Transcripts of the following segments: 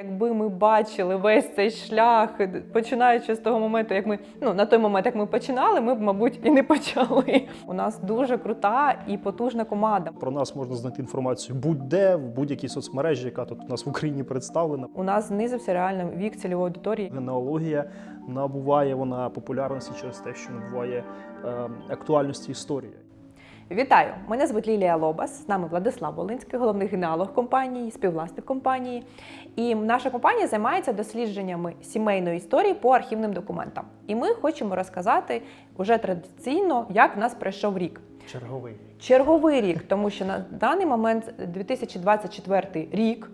Якби ми бачили весь цей шлях, починаючи з того моменту, як ми ну на той момент, як ми починали, ми б, мабуть, і не почали. У нас дуже крута і потужна команда. Про нас можна знайти інформацію будь-де, в будь-якій соцмережі, яка тут у нас в Україні представлена. У нас знизився реально вік цільової аудиторії. Генеалогія набуває вона популярності через те, що набуває е, актуальності історії. Вітаю! Мене звуть Лілія Лобас. З нами Владислав Волинський, головний генеалог компанії, співвласник компанії. І наша компанія займається дослідженнями сімейної історії по архівним документам. І ми хочемо розказати уже традиційно, як в нас пройшов рік. Черговий. рік. Черговий рік, тому що на даний момент 2024 рік.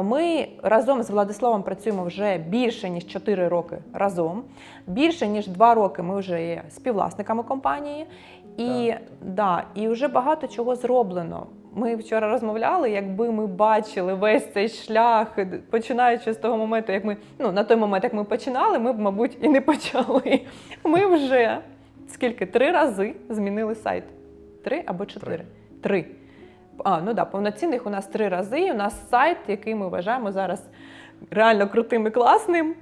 Ми разом з Владиславом працюємо вже більше ніж 4 роки разом. Більше ніж 2 роки ми вже є співвласниками компанії, і Так, да, і вже багато чого зроблено. Ми вчора розмовляли, якби ми бачили весь цей шлях, починаючи з того моменту, як ми ну на той момент, як ми починали, ми б, мабуть, і не почали. Ми вже скільки три рази змінили сайт. Три або чотири? Три. А, ну да, повноцінних у нас три рази. У нас сайт, який ми вважаємо зараз реально крутим і класним.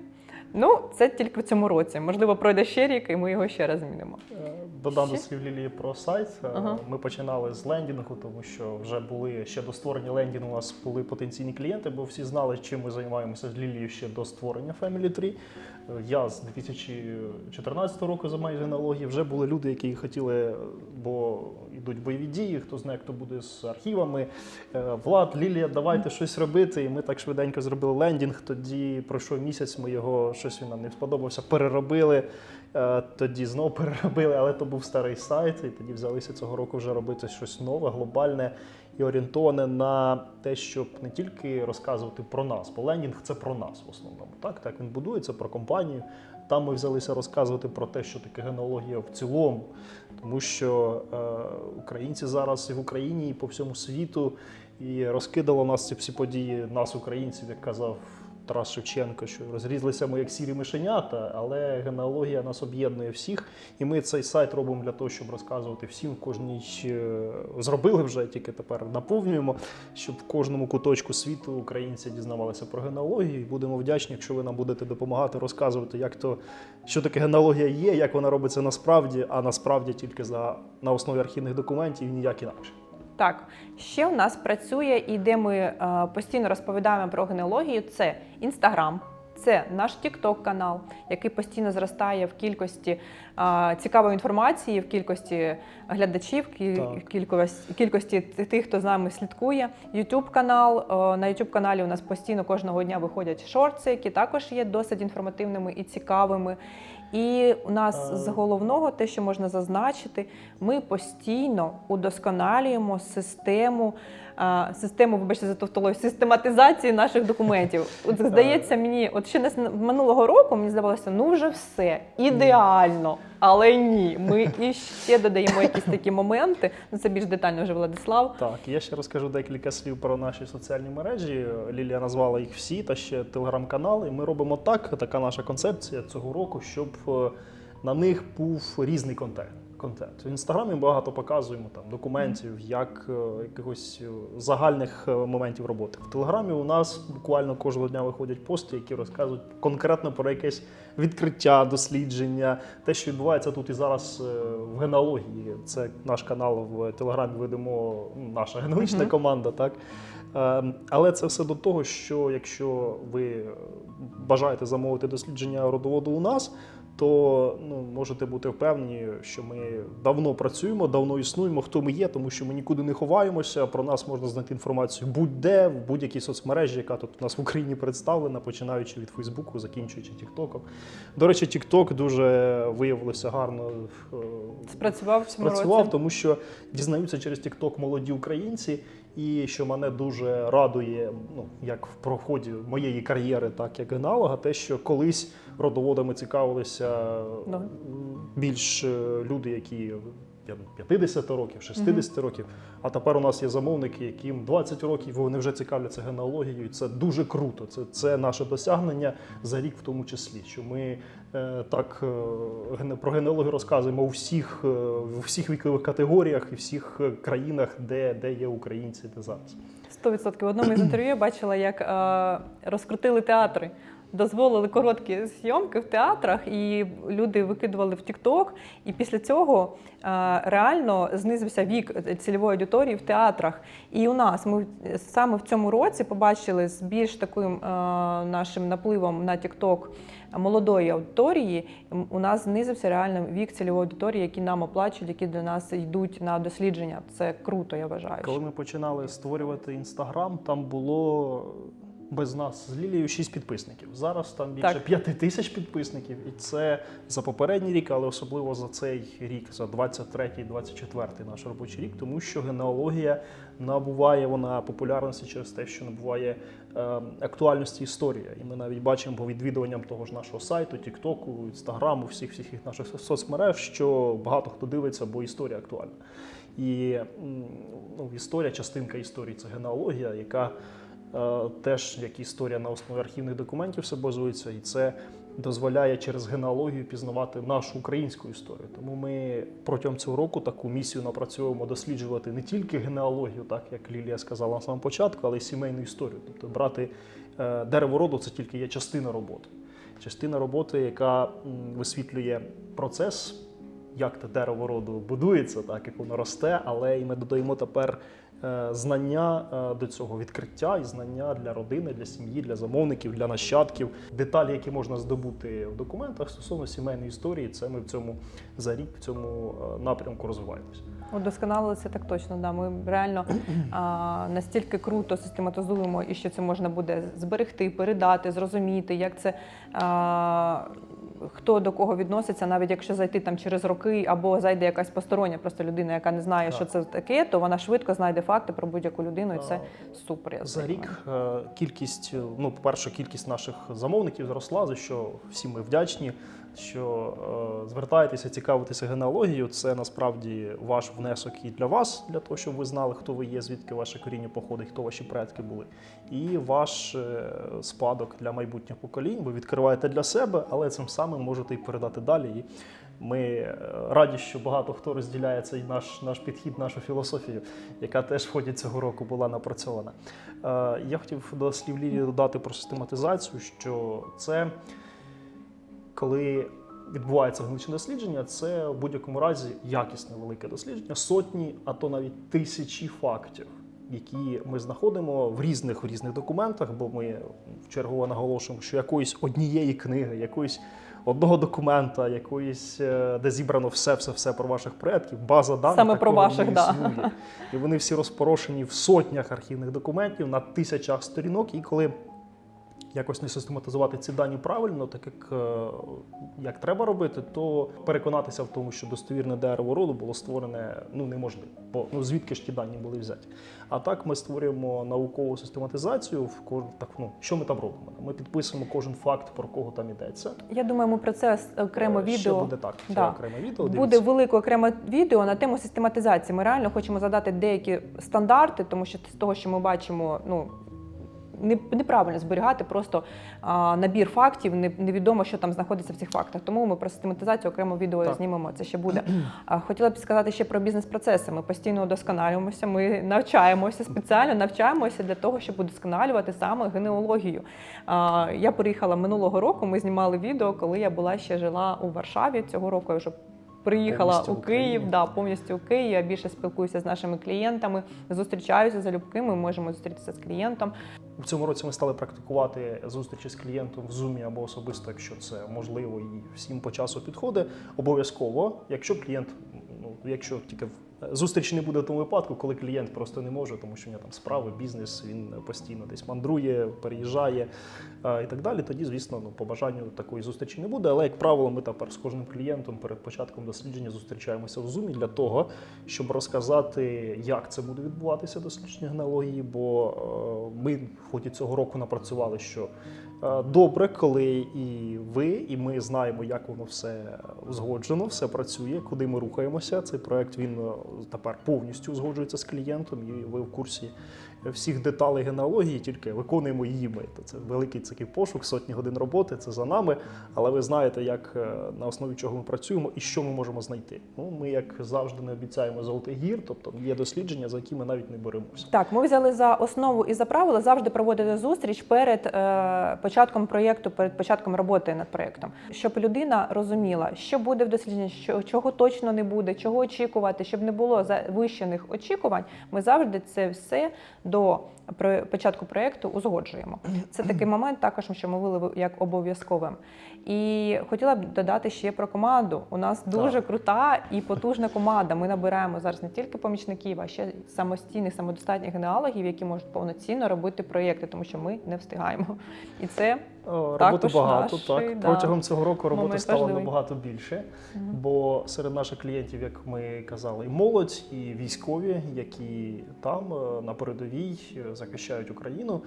Ну, це тільки в цьому році. Можливо, пройде ще рік, і ми його ще раз змінимо. Е, Додам до слів Лілії про сайт. Е, Ага. Ми починали з лендінгу, тому що вже були ще до створення лендінгу. У нас були потенційні клієнти, бо всі знали, чим ми займаємося з Лілією ще до створення Family 3. Е, Я з 2014 року займаюся генеалогією. Вже були люди, які хотіли, бо йдуть бойові дії. Хто знає, хто буде з архівами. Е, Влад, Лілія, давайте щось робити. І ми так швиденько зробили лендінг. Тоді пройшов місяць. Ми його щось він нам не сподобався. Переробили. Е, Тоді знову переробили, але то був старий сайт, і тоді взялися цього року вже робити щось нове, глобальне і орієнтоване на те, щоб не тільки розказувати про нас, бо лендінг це про нас в основному. Так, так він будується про компанію. Там ми взялися розказувати про те, що таке генеалогія в цілому, тому що е, українці зараз і в Україні, і по всьому світу, і розкидало нас ці всі події, нас, українців, як казав Тарас Шевченко, що розрізлися ми як сірі мишенята, але генеалогія нас об'єднує всіх. І ми цей сайт робимо для того, щоб розказувати всім кожній е, зробили вже, тільки тепер наповнюємо, щоб в кожному куточку світу українці дізнавалися про генеалогію. І будемо вдячні, якщо ви нам будете допомагати розказувати, як то що таке генеалогія є, як вона робиться насправді, а насправді тільки за на основі архівних документів і ніяк інакше. Так, ще у нас працює і де ми е, постійно розповідаємо про генеалогію. Це Інстаграм, це наш Тікток канал, який постійно зростає в кількості цікавої інформації, в кількості глядачів, в кількості, кількості тих, хто з нами слідкує. Ютуб канал. Е, на Ютуб каналі у нас постійно кожного дня виходять шорти, які також є досить інформативними і цікавими. І у нас Е. з головного, те, що можна зазначити, ми постійно удосконалюємо систему, систему, вибачте за тавтологію, систематизації наших документів. От здається мені, от ще не з минулого року мені здавалося, ну вже все ідеально. Але ні, ми і ще додаємо якісь такі моменти. Ну це більш детально вже Владислав. Так, я ще розкажу декілька слів про наші соціальні мережі. Лілія назвала їх всі, та ще телеграм-канали. І ми робимо так, така наша концепція цього року, щоб е, на них був різний контент. Контент в інстаграмі багато показуємо там документів, як е, якихось е, загальних е, моментів роботи. В телеграмі у нас буквально кожного дня виходять пости, які розказують конкретно про якесь відкриття, дослідження, те, що відбувається тут і зараз е, в генеалогії. Це наш канал в телеграмі ведемо ну, наша генеалогічна команда, так. Е, Але це все до того, що якщо ви бажаєте замовити дослідження родоводу у нас, то ну, можете бути впевнені, що ми давно працюємо, давно існуємо, хто ми є, тому що ми нікуди не ховаємося. Про нас можна знайти інформацію будь-де, в будь-якій соцмережі, яка тут у нас в Україні представлена, починаючи від Фейсбуку, закінчуючи Тіктоком. До речі, Тікток дуже виявилося гарно е, Спрацював в цьому працював, році. тому що дізнаються через TikTok молоді українці. І що мене дуже радує, ну як в проході моєї кар'єри, так як генеалога, те, що колись родоводами цікавилися більш е, люди, які 50 років, 60 років. А тепер у нас є замовники, яким 20 років вони вже цікавляться генеалогією. Це дуже круто. Це, це наше досягнення за рік, в тому числі. Що ми е, так е, про генеалогію розказуємо у всіх, е, у всіх вікових категоріях і всіх е, країнах, де, де є українці, де зараз. 100%. В одному із інтерв'ю я бачила, як е, розкрутили театри. Дозволили короткі зйомки в театрах, і люди викидували в TikTok. І після цього е, реально знизився вік цільової аудиторії в театрах. І у нас ми саме в цьому році побачили з більш таким е, нашим напливом на TikTok молодої аудиторії. У нас знизився реально вік цільової аудиторії, які нам оплачують, які до нас йдуть на дослідження. Це круто, я вважаю. Коли ми починали створювати інстаграм, там було без нас з Лілією 6 підписників. Зараз там більше Так. 5 тисяч підписників, і це за попередній рік, але особливо за цей рік, за 23-й, 24-й наш робочий рік, тому що генеалогія набуває вона популярності через те, що набуває е, актуальності історія. І ми навіть бачимо по відвідуванням того ж нашого сайту, Тіктоку, Інстаграму, всіх всіх їх наших соцмереж, що багато хто дивиться, бо історія актуальна. І ну, історія, частинка історії це генеалогія, яка теж як історія на основі архівних документів все базується, і це дозволяє через генеалогію пізнавати нашу українську історію. Тому ми протягом цього року таку місію напрацьовуємо досліджувати не тільки генеалогію, так як Лілія сказала на самому початку, але й сімейну історію. Тобто брати е, дерево роду це тільки є частина роботи. Частина роботи, яка висвітлює процес як те дерево роду будується, так як воно росте, але і ми додаємо тепер е, знання е, до цього відкриття і знання для родини, для сім'ї, для замовників, для нащадків. Деталі, які можна здобути в документах стосовно сімейної історії, це ми в цьому за рік в цьому е, напрямку розвиваємося. Удосконалилися так точно. Да. Ми реально а, настільки круто систематизуємо, і що це можна буде зберегти, передати, зрозуміти, як це а, хто до кого відноситься, навіть якщо зайти там через роки, або зайде якась постороння просто людина, яка не знає, Так. що це таке, то вона швидко знайде факти про будь-яку людину, і це супер. Я За рік е, кількість, ну, по-перше, кількість наших замовників зросла, за що всі ми вдячні. Що е, звертаєтеся, цікавитеся генеалогією, це насправді ваш внесок і для вас, для того, щоб ви знали, хто ви є, звідки ваше коріння походить, хто ваші предки були. І ваш е, спадок для майбутніх поколінь ви відкриваєте для себе, але цим самим можете і передати далі. І ми е, раді, що багато хто розділяє цей наш, наш підхід, нашу філософію, яка теж в ході цього року була напрацьована. Е, Я хотів до слів Лілії додати про систематизацію, що це коли відбувається генетичне дослідження, це в будь-якому разі якісне велике дослідження, сотні, а то навіть тисячі фактів. Які ми знаходимо в різних в різних документах, бо ми вчергово наголошуємо, що якоїсь однієї книги, якоїсь одного документа, якоїсь, е, де зібрано все, все, все про ваших предків, база даних Саме про ваших, да. існує. І вони всі розпорошені в сотнях архівних документів на тисячах сторінок. І коли якось не систематизувати ці дані правильно, так як, е, як треба робити, то переконатися в тому, що достовірне дерево роду було створене ну, неможливо. Бо ну, звідки ж ті дані були взяті? А так ми створюємо наукову систематизацію. В ко- так, ну, що ми там робимо? Ми підписуємо кожен факт, про кого там йдеться. Я думаю, ми про це окремо Е, Ще відео. буде так. Це Да. окреме відео. Буде велике окреме відео на тему систематизації. Ми реально хочемо задати деякі стандарти, тому що з того, що ми бачимо, ну. Не- Неправильно зберігати просто а, набір фактів, не- невідомо, що там знаходиться в цих фактах. Тому ми про систематизацію окремо відео Так. знімемо. Це ще буде. Хотіла б сказати ще про бізнес-процеси. Ми постійно удосконалюємося, ми навчаємося спеціально, навчаємося для того, щоб удосконалювати саме генеалогію. А, я приїхала минулого року. Ми знімали відео, коли я була ще жила у Варшаві. Цього року я вже приїхала Повністю у. Київ. Да, повністю у Київ. Я більше спілкуюся з нашими клієнтами, зустрічаюся залюбки. Ми можемо зустрітися з клієнтом. У цьому році ми стали практикувати зустрічі з клієнтом в Zoom або особисто, якщо це можливо і всім по часу підходить. Обов'язково, якщо клієнт, ну якщо тільки в- зустріч не буде в тому випадку, коли клієнт просто не може, тому що в нього там справи, бізнес, він постійно десь мандрує, переїжджає е, і так далі. Тоді, звісно, ну по бажанню такої зустрічі не буде. Але як правило, ми тепер з кожним клієнтом перед початком дослідження зустрічаємося в Zoom для того, щоб розказати, як це буде відбуватися дослідження генеалогії, бо е, ми в ході цього року напрацювали, що е, добре, коли і ви, і ми знаємо, як воно все узгоджено, все працює, куди ми рухаємося. Цей проект він е, тепер повністю узгоджується з клієнтом, і ви в курсі всіх деталей генеалогії, тільки виконуємо її ми. То це великий такий пошук, сотні годин роботи, це за нами. Але ви знаєте, як е, на основі чого ми працюємо і що ми можемо знайти. Ну, ми, як завжди, не обіцяємо золотий гір, тобто є дослідження, за які ми навіть не беремося. Так, ми взяли за основу і за правило завжди проводити зустріч перед е, початком проєкту, перед початком роботи над проєктом, щоб людина розуміла, що буде в дослідженні, що чого точно не буде, чого очікувати, щоб не було завищених очікувань. Ми завжди це все до початку проєкту узгоджуємо. Це такий момент, також що ми вели як обов'язковим. І хотіла б додати ще про команду. У нас дуже крута і потужна команда. Ми набираємо зараз не тільки помічників, а ще самостійних, самодостатніх генеалогів, які можуть повноцінно робити проєкти, тому що ми не встигаємо. І це Роботи Також багато, Наші, так. да, Протягом цього року роботи момент стало важливий. набагато більше, бо серед наших клієнтів, як ми казали, і молодь, і військові, які там е, на передовій е, захищають Україну.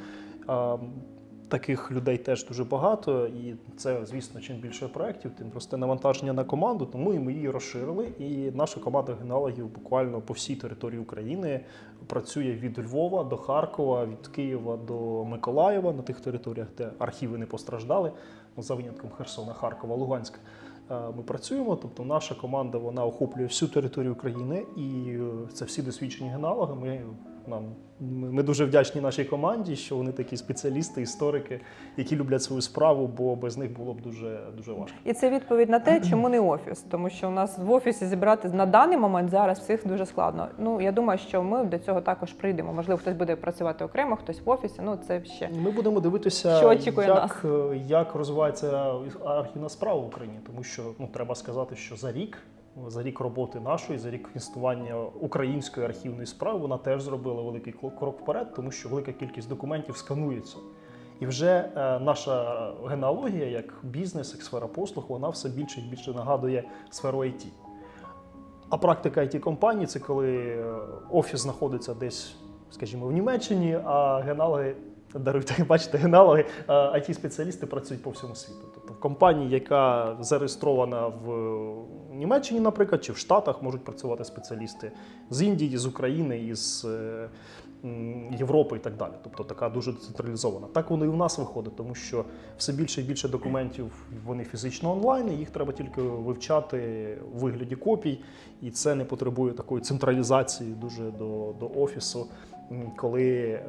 Таких людей теж дуже багато, і це, звісно, чим більше проєктів, тим росте навантаження на команду. Тому і ми її розширили. І наша команда генеалогів буквально по всій території України працює від Львова до Харкова, від Києва до Миколаєва на тих територіях, де архіви не постраждали, ну, за винятком Херсона, Харкова, Луганська. Е, Ми працюємо, тобто наша команда вона охоплює всю територію України, і е, це всі досвідчені генеалоги. Ми нам ми дуже вдячні нашій команді, що вони такі спеціалісти, історики, які люблять свою справу, бо без них було б дуже дуже важко. І це відповідь на те, чому не офіс, тому що у нас в офісі зібрати на даний момент зараз всіх дуже складно. Ну я думаю, що ми до цього також прийдемо. Можливо, хтось буде працювати окремо, хтось в офісі. Ну це ще Ми будемо дивитися, Що очікує як, нас? е, як розвивається архівна справа в Україні, тому що ну треба сказати, що за рік. За рік роботи нашої, за рік існування української архівної справи, вона теж зробила великий крок вперед, тому що велика кількість документів сканується. І вже е, наша генеалогія, як бізнес, як сфера послуг, вона все більше і більше нагадує сферу IT. А практика it компаній це коли е, офіс знаходиться десь, скажімо, в Німеччині, а генеалоги, даруйте, бачите, генеалоги, it спеціалісти працюють по всьому світу. Тобто в компанії, яка зареєстрована в Німеччині, наприклад, чи в Штатах можуть працювати спеціалісти з Індії, з України, із е, Європи і так далі. Тобто така дуже децентралізована. Так воно і в нас виходить, тому що все більше і більше документів вони фізично онлайн, і їх треба тільки вивчати у вигляді копій, і це не потребує такої централізації дуже до, до офісу, коли е,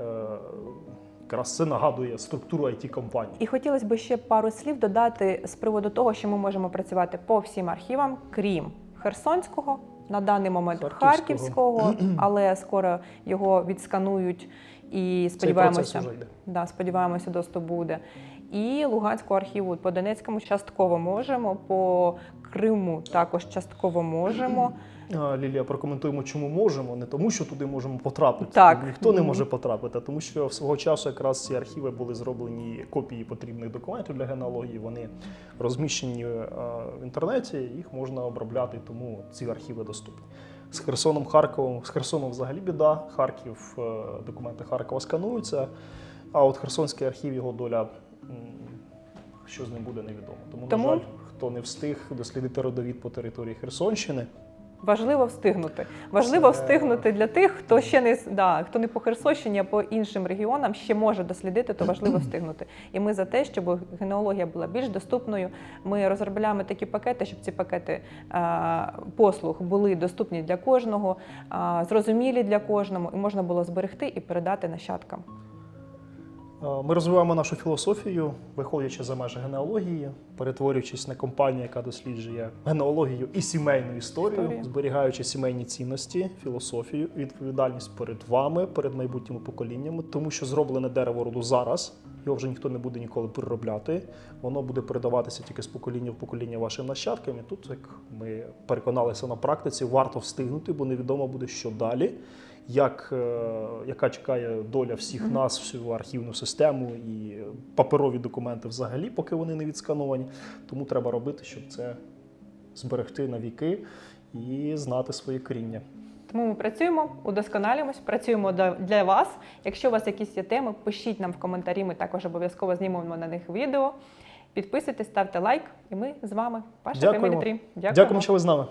якраз це нагадує структуру it компанії. І хотілося б ще пару слів додати з приводу того, що ми можемо працювати по всім архівам, крім Херсонського, на даний момент Харківського. Харківського, але скоро його відсканують і сподіваємося, да, сподіваємося, доступ буде. І Луганського архіву по Донецькому частково можемо, по Криму також частково можемо. Лілія, прокоментуємо, чому можемо. Не тому, що туди можемо потрапити. Так. Ніхто не може потрапити, а тому що свого часу якраз ці архіви були зроблені копії потрібних документів для генеалогії. Вони розміщені е, в інтернеті, їх можна обробляти, тому ці архіви доступні. З Херсоном, Харковом, з Херсоном взагалі біда. Харків, е, документи Харкова скануються, а от Херсонський архів, його доля, що з ним буде, невідомо. Тому, Тому- на жаль, хто не встиг дослідити родовід по території Херсонщини. Важливо встигнути. Важливо Це- встигнути для тих, хто ще не да, хто не по Херсонщині, а по іншим регіонам ще може дослідити, то важливо встигнути. І ми за те, щоб генеалогія була більш доступною. Ми розробляємо такі пакети, щоб ці пакети е, послуг були доступні для кожного, е, зрозумілі для кожного, і можна було зберегти і передати нащадкам. Е, Ми розвиваємо нашу філософію, виходячи за межі генеалогії, перетворюючись на компанію, яка досліджує генеалогію і сімейну історію, Історію. зберігаючи сімейні цінності, філософію, відповідальність перед вами, перед майбутніми поколіннями, тому що зроблене дерево роду зараз. Його вже ніхто не буде ніколи переробляти. Воно буде передаватися тільки з покоління в покоління вашим нащадкам. І тут, як ми переконалися на практиці, варто встигнути, бо невідомо буде, що далі як, е, яка чекає доля всіх нас, всю архівну систему і паперові документи взагалі, поки вони не відскановані. Тому треба робити, щоб це зберегти на віки і знати своє коріння. Тому ми працюємо, удосконалюємось, працюємо для вас. Якщо у вас якісь є теми, пишіть нам в коментарі. Ми також обов'язково знімемо на них відео. Підписуйтесь, ставте лайк, і ми з вами. Паша Дякуємо. 3. Дякуємо, що ви з нами.